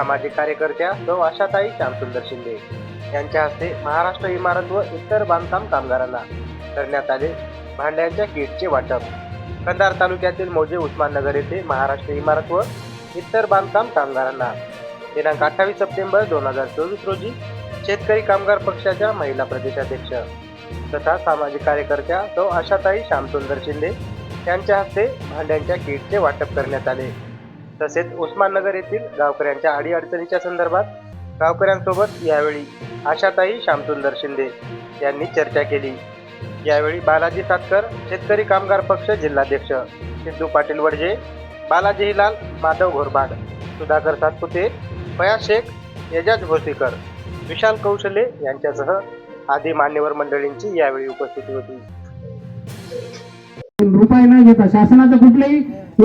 सामाजिक कार्यकर्त्या व आशाताई श्यामसुंदर शिंदे यांच्या हस्ते महाराष्ट्र इमारत व इतर बांधकाम कामगारांना करण्यात आले भांड्यांच्या किटचे वाटप. कंधार तालुक्यातील मौजे उस्माननगर येथे महाराष्ट्र इमारत व इतर बांधकाम कामगारांना दिनांक अठ्ठावीस सप्टेंबर दोन हजार चोवीस रोजी शेतकरी कामगार पक्षाच्या महिला प्रदेशाध्यक्ष तथा सामाजिक कार्यकर्त्या सौ आशाताई श्यामसुंदर शिंदे यांच्या हस्ते भांड्यांच्या किटचे वाटप करण्यात आले. तसेच उस्माननगर येथील गावकऱ्यांच्या अडीअडचणीच्या संदर्भात गावकऱ्यांसोबत यावेळी आशाताई श्यामसुंदर शिंदे यांनी चर्चा केली. यावेळी बालाजी सातकर शेतकरी कामगार पक्ष जिल्हाध्यक्ष सिद्धू पाटील वडजे बालाजी हिलाल माधव घोरबाड सुधाकर सातपुते फयाज शेख एजाज भोसीकर विशाल कौशले यांच्यासह आदी मान्यवर मंडळींची यावेळी उपस्थिती होती. रुपये न घेता. शासनाचं कुठलंही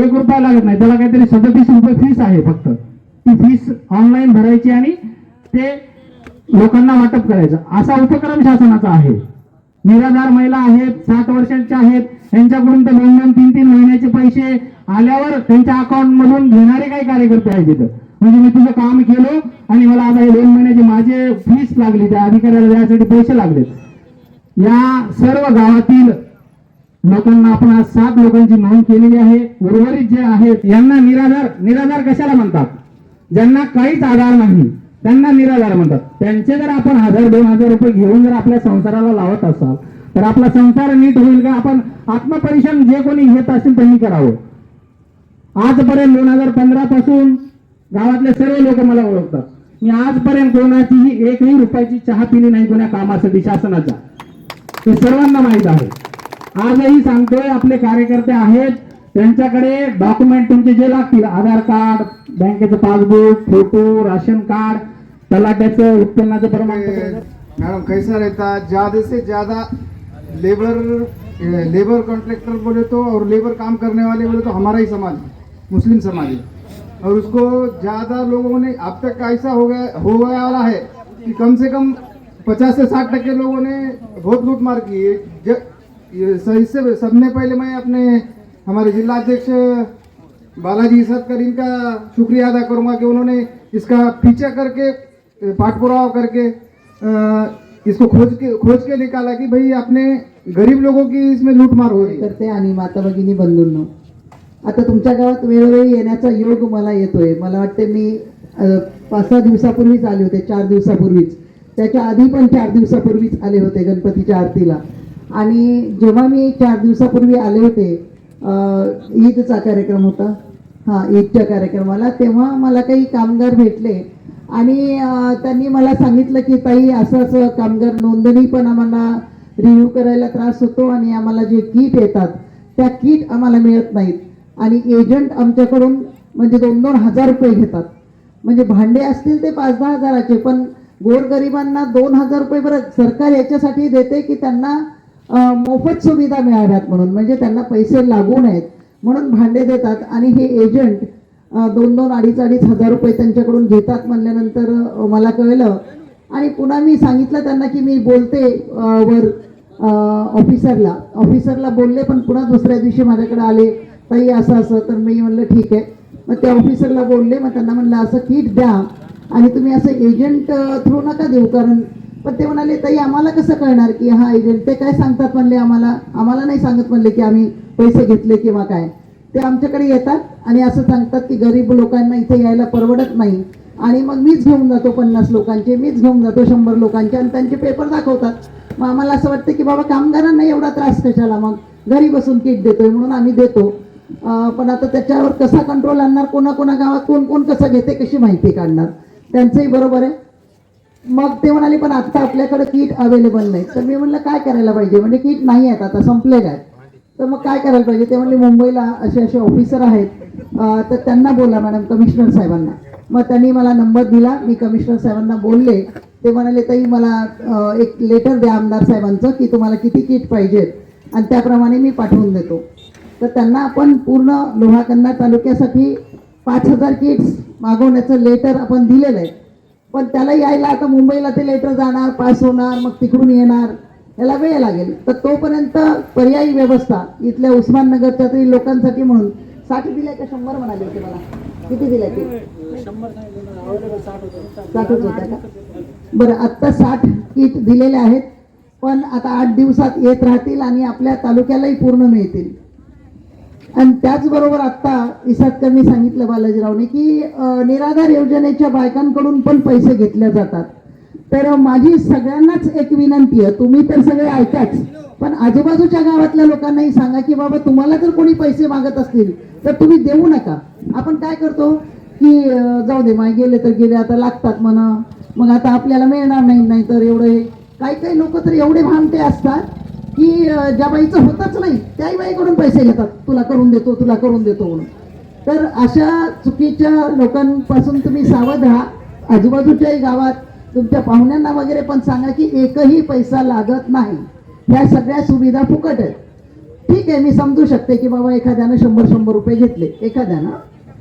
एक रुपया लागत नाही. त्याला काहीतरी सदतीस रुपये फीस आहे फक्त. ती फीस ऑनलाईन भरायची आणि ते लोकांना वाटप करायचं. असा उपक्रम शासनाचा आहे. निराधार महिला आहेत साठ वर्षांच्या आहेत. यांच्याकडून तर दोन दोन तीन तीन महिन्याचे पैसे आल्यावर त्यांच्या अकाउंट मधून घेणारे काही कार्यकर्ते आहेत तिथं. म्हणजे मी तुझं काम केलं आणि मला आता हे दोन महिन्याचे माझे फीस लागली. त्या अधिकाऱ्याला द्यायसाठी पैसे लागलेत या सर्व गावातील लोकांना आपण आज सात लोकांची नोंद केलेली आहे. उर्वरित जे आहेत यांना निराधार निराधार कशाला म्हणतात? ज्यांना काहीच आधार नाही त्यांना निराधार म्हणतात. त्यांचे जर आपण हजार दोन हजार रुपये घेऊन जर आपल्या संसाराला लावत असाल तर आपला संसार नीट होईल का? आपण आत्मपरीक्षण जे कोणी घेत असतील त्यांनी करावं. आजपर्यंत दोन हजार पंधरा पासून गावातले सर्व लोक मला ओळखतात. मी आजपर्यंत कोणाचीही एकही रुपयाची चहा पिली नाही कोणा कामासाठी शासनाच्या. हे सर्वांना माहीत आहे. आजही सांगतोय आपले कार्यकर्ते आहेत. त्यांच्याकडे डॉक्युमेंट तुमचे जे लागतील आधार कार्ड बँकेचं पासबुक फोटो राशन कार्ड तलाट्याचं उत्पन्नाचं प्रमाणपत्र. मॅडम कैसा रहता ज़्यादा से ज़्यादा लेबर लेबर कॉन्ट्रैक्टर बोले तो और लेबर काम करने वाले बोले तो हमारा ही समाज है, मुस्लिम समाज है. और उसको ज़्यादा लोगों ने अब तक ऐसा हो गया हो गया वाला है कि कम से कम पचास से साठ टक्के लोगों ने बहुत लूट मार की है. ज- ये सही से सबने पहले मैं अपने हमारे जिलाध्यक्ष बालाजी सतकर इनका शुक्रिया अदा करूंगा कि उन्होंने इसका पीछा करके पाठपुरावा करके अ, इसको खोज के खोज के निकाला कि भाई अपने गरीब लोगों की इसमें लूटमार हो रही करते आणि माता भगिनी बंधूंनो आता तुमच्या गावात वेळोवेळी येण्याचा योग मला येतोय. मला वाटते मी पाच सहा दिवसापूर्वीच आले होते चार दिवसापूर्वीच. त्याच्या आधी पण चार दिवसापूर्वीच आले होते गणपतीच्या आरतीला. आणि जेव्हा मी चार दिवसापूर्वी आले होते ईदचा कार्यक्रम होता. हां ईदच्या कार्यक्रमाला तेव्हा मला काही कामगार भेटले. आणि त्यांनी मला सांगितलं की ताई असं असं कामगार नोंदणी पण आम्हाला रिव्ह्यू करायला त्रास होतो आणि आम्हाला जे किट येतात त्या किट आम्हाला मिळत नाहीत. आणि एजंट आमच्याकडून म्हणजे दोन दोन हजार रुपये घेतात. म्हणजे भांडे असतील ते पाच दहा हजाराचे पण गोरगरिबांना दोन हजार रुपये बरं सरकार याच्यासाठी देते की त्यांना मोफत सुविधा मिळाव्यात म्हणून. म्हणजे त्यांना पैसे लागू नयेत म्हणून भांडे देतात. आणि हे एजंट दोन दोन अडीच अडीच हजार रुपये त्यांच्याकडून घेतात म्हणल्यानंतर मला कळलं. आणि पुन्हा मी सांगितलं त्यांना की मी बोलते वर ऑफिसरला ऑफिसरला बोलले पण पुन्हा दुसऱ्या दिवशी माझ्याकडे आले. ताई असं असं. तर मी म्हणलं ठीक आहे. मग त्या ऑफिसरला बोलले. मग त्यांना म्हणलं असं किट द्या. आणि तुम्ही असं एजंट थ्रू नका देऊ. कारण पण ते म्हणाले ताई आम्हाला कसं कळणार की हा एजंट ते काय सांगतात म्हणले आम्हाला? आम्हाला नाही सांगत म्हणले की आम्ही पैसे घेतले किंवा काय. ते आमच्याकडे येतात आणि असं सांगतात की गरीब लोकांना इथे यायला परवडत नाही. आणि मग मीच घेऊन जातो पन्नास लोकांचे मीच घेऊन जातो शंभर लोकांचे आणि त्यांचे पेपर दाखवतात. मग आम्हाला असं वाटतं की बाबा कामगारांना एवढा त्रास कशाला? मग घरी बसून किट देतोय म्हणून आम्ही देतो. पण आता त्याच्यावर कसा कंट्रोल आणणार? कोणा कोणा गावात कोण कोण कसं घेते कशी माहिती काढणार? त्यांचंही बरोबर आहे. मग ते म्हणाले पण आता आपल्याकडे किट अवेलेबल नाही. तर मी म्हणलं काय करायला पाहिजे? म्हणजे किट नाही आहेत आता संपलेले आहेत. तर मग काय करायला पाहिजे? ते म्हणले मुंबईला असे असे ऑफिसर आहेत. तर त्यांना बोला मॅडम कमिशनर साहेबांना. मग त्यांनी मला नंबर दिला मी कमिशनर साहेबांना बोलले. ते म्हणाले ताई मला एक लेटर द्या आमदार साहेबांचं की तुम्हाला किती किट पाहिजेत आणि त्याप्रमाणे मी पाठवून देतो. तर त्यांना आपण पूर्ण लोहाकन्ना तालुक्यासाठी पाच हजार किट्स मागवण्याचं लेटर आपण दिलेलं आहे. पण त्याला यायला आता मुंबईला ते लेटर जाणार पास होणार मग तिकडून येणार याला वेळ लागेल. तर तोपर्यंत पर्यायी व्यवस्था इथल्या उस्माननगरच्या तरी लोकांसाठी म्हणून. साठी दिल्या का शंभर म्हणाले होते मला. किती दिल्या ते? साठच होत्या का? बरं आत्ता साठ किट दिलेले आहेत पण आता आठ दिवसात येत राहतील आणि आपल्या तालुक्यालाही पूर्ण मिळतील. आणि त्याचबरोबर आत्ता इसादकरनी सांगितलं बालाजीरावने की निराधार योजनेच्या बायकांकडून पण पैसे घेतले जातात. तर माझी सगळ्यांनाच एक विनंती आहे तुम्ही तर सगळे ऐकाच पण आजूबाजूच्या गावातल्या लोकांनाही सांगा की बाबा तुम्हाला जर कोणी पैसे मागत असतील तर तुम्ही देऊ नका. आपण काय करतो की जाऊ दे माय गेले तर गेले आता लागतात म्हणा. मग आता आपल्याला मिळणार नाही नाही तर एवढे काही काही लोक तर एवढे भांडते असतात की ज्या बाईचं होतच नाही त्याही बाईकडून पैसे घेतात. तुला करून देतो तुला करून देतो म्हणून. तर अशा चुकीच्या लोकांपासून तुम्ही सावध राहा. आजूबाजूच्याही गावात तुमच्या पाहुण्यांना वगैरे पण सांगा की एकही पैसा लागत नाही. ह्या सगळ्या सुविधा फुकट आहेत. ठीक आहे मी समजू शकते की बाबा एखाद्यानं शंभर शंभर रुपये घेतले. एखाद्यानं.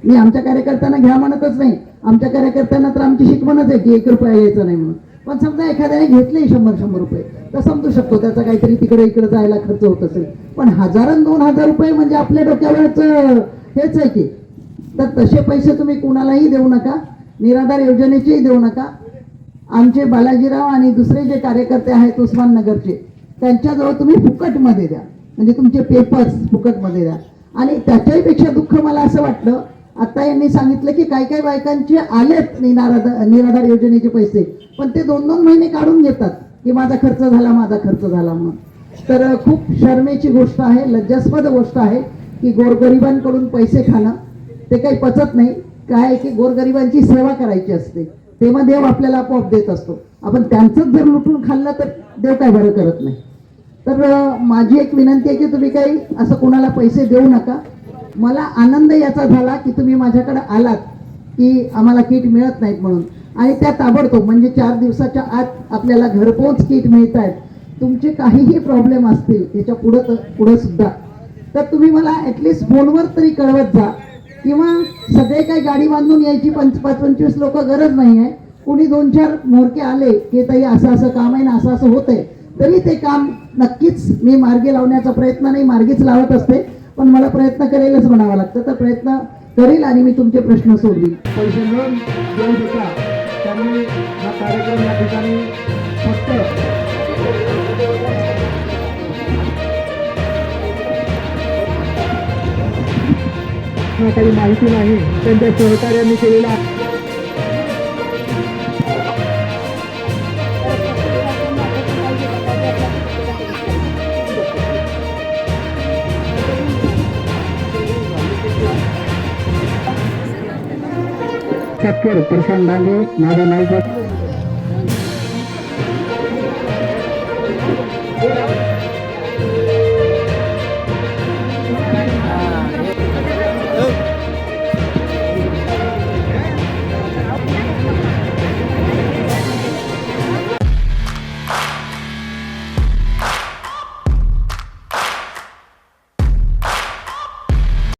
मी आमच्या कार्यकर्त्यांना घ्या म्हणतच नाही. आमच्या कार्यकर्त्यांना तर आमची शिकवणच आहे की एक रुपया यायचं नाही म्हणून. पण समजा एखाद्याने घेतले शंभर शंभर रुपये तर समजू शकतो त्याचा काहीतरी तिकडे इकडे जायला खर्च होत असेल. पण हजार दोन हजार रुपये म्हणजे आपल्या डोक्यावरच हेच आहे की. तर तसे पैसे तुम्ही कुणालाही देऊ नका निराधार योजनेचेही देऊ नका. आमचे बालाजीराव आणि दुसरे जे कार्यकर्ते आहेत उस्माननगरचे त्यांच्याजवळ तुम्ही फुकटमध्ये द्या. म्हणजे तुमचे पेपर्स फुकटमध्ये द्या. आणि त्याच्याही पेक्षा दुःख मला असं वाटलं आता यांनी सांगितलं की काही काही बायकांचे आलेत निराधार निराधार योजनेचे पैसे. पण ते दोन दोन महिने काढून घेतात की माझा खर्च झाला माझा खर्च झाला म्हणून. तर खूप शर्मेची गोष्ट आहे लज्जास्पद गोष्ट आहे की गोरगरिबांकडून पैसे खाणं ते काही पचत नाही. काय की गोरगरिबांची सेवा करायची असते तेव्हा देव आपल्याला आपोआप देत असतो. आपण त्यांचंच जर लुटून खाल्लं तर देव काय बरं करत नाही. तर माझी एक विनंती आहे की तुम्ही काही असं कोणाला पैसे देऊ नका. मला आनंद याचा झाला की तुम्ही माझ्याकडे आलात की आम्हाला किट मिळत नाहीत म्हणून. आणि त्या ताबडतोब म्हणजे चार दिवसाच्या आत आपल्याला घरपोच किट मिळत आहेत तुमचे काहीही प्रॉब्लेम असतील याच्या पुढं तर पुढं सुद्धा. तर तुम्ही मला ॲटलिस्ट फोनवर तरी कळवत जा. किंवा सगळे काही गाडी बांधून यायची पंच पाच पंचवीस लोक गरज नाही आहे कुणी दोन चार मोरके आले की ताई असं असं काम आहे ना असं असं होतंय. तरी ते काम नक्कीच मी मार्गी लावण्याचा प्रयत्न नाही मार्गीच लावत असते. पण मला प्रयत्न करेलच म्हणावा लागतं. तर प्रयत्न करेल आणि मी तुमचे प्रश्न सोडवीन. पैसे मिळून देऊ त्यांनी हा कार्यक्रम या ठिकाणी फक्त काही माहिती नाही. त्यांच्या सहकार्याने केलेला आहे. सत्तर प्रशांत डांगे माझं नाव